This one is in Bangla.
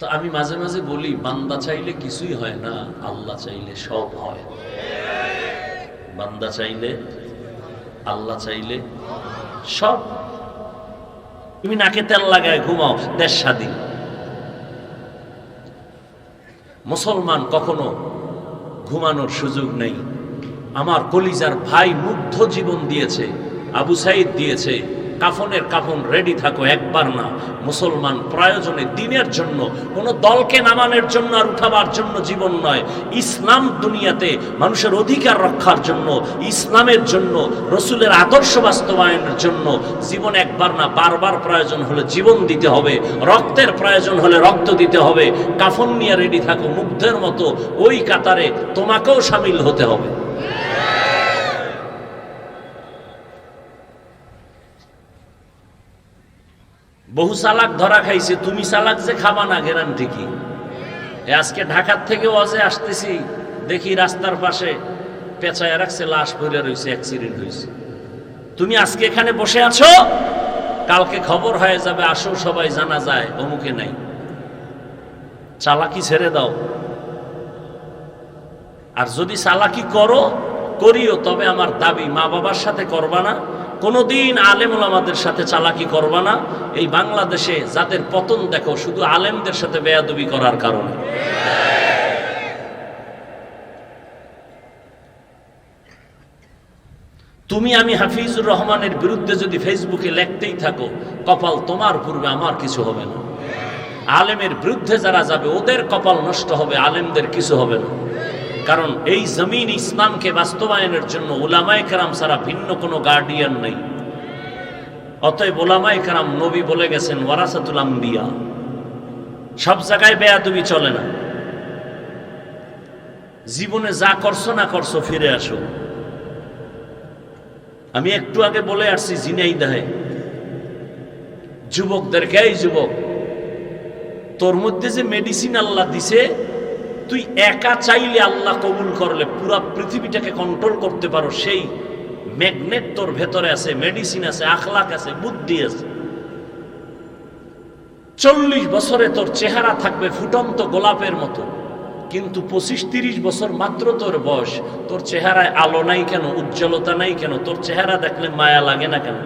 তো আমি মাঝে মাঝে বলি, বান্দা চাইলে কিছুই হয় না, আল্লাহ চাইলে সব হয়। বান্দা চাইলে, আল্লাহ চাইলে সব। তুমি নাকে তেল লাগায় ঘুমাও, দেশ স্বাধীন। মুসলমান কখনো ঘুমানোর সুযোগ নেই। আমার কলিজার ভাই মুগ্ধ জীবন দিয়েছে, আবু সাইদ দিয়েছে কাফনের কাফন রেডি থাকো, একবার না। মুসলমান প্রয়োজনে দিনের জন্য, কোনো দলকে নামানোর জন্য আর উঠাবার জন্য জীবন নয়। ইসলাম দুনিয়াতে মানুষের অধিকার রক্ষার জন্য, ইসলামের জন্য, রসুলের আদর্শ বাস্তবায়নের জন্য জীবন একবার না, বারবার প্রয়োজন হলে জীবন দিতে হবে, রক্তের প্রয়োজন হলে রক্ত দিতে হবে, কাফন নিয়ে রেডি থাকো, মুগ্ধের মতো ওই কাতারে তোমাকেও সামিল হতে হবে। বহু চালাক ধরা খাইছে, তুমি চালাক যে খাবা না গ্যারান্টি কি আজকে ঢাকার থেকে অজে আসতেছি, দেখি রাস্তার পাশে পেঁচায় রাখছে, লাশ পড়ে রয়েছে অ্যাক্সিডেন্ট হয়েছে তুমি আজকে এখানে বসে আছো? কালকে খবর হয়ে যাবে, আসো সবাই, জানা যায়, অমুকে নাই। চালাকি ছেড়ে দাও। আর যদি চালাকি করো, করিও, তবে আমার দাবি মা বাবার সাথে করবা না। কোনোদিন আলেম ওলামাদের সাথে চালাকি করবা না। এই বাংলাদেশে যাদের পতন দেখো, শুধু আলেমদের সাথে বেয়াদবি করার কারণে। তুমি আমি হাফিজুর রহমানের বিরুদ্ধে যদি ফেসবুকে লেখতেই থাকো, কপাল তোমার পূর্বে, আমার কিছু হবে না। আলেমের বিরুদ্ধে যারা যাবে, ওদের কপাল নষ্ট হবে, আলেমদের কিছু হবে না। কারণ এই জমিন ইসলামকে বাস্তবায়নের জন্য ওলামায় কারাম ছাড়া ভিন্ন কোনো গার্ডিয়ান নেই। অতএব ওলামায় কারাম নবী বলে গেছেন, ওয়ারাসাতুল আম্বিয়া। সব জায়গায় বেয়াদবি চলে না। জীবনে যা করছ না করছ, ফিরে আসো। আমি একটু আগে বলে আসছি জিনাই দেহে যুবকদেরকে, এই যুবক, তোর মধ্যে যে মেডিসিন আল্লাহ দিছে তুই একা চাইলে আল্লাহ কবুল করলে পুরো পৃথিবীটাকে কন্ট্রোল করতে পারো, সেই ম্যাগনেট তোর ভেতরে আছে মেডিসিন আছে, আখলাক আছে, বুদ্ধি আছে। চল্লিশ বছরে তোর চেহারা থাকবে ফুটন্ত গোলাপের মতো, কিন্তু পঁচিশ তিরিশ বছর মাত্র তোর বয়স, তোর চেহারায় আলো নাই কেন, উজ্জ্বলতা নাই কেন, তোর চেহারা দেখলে মায়া লাগে না কেন?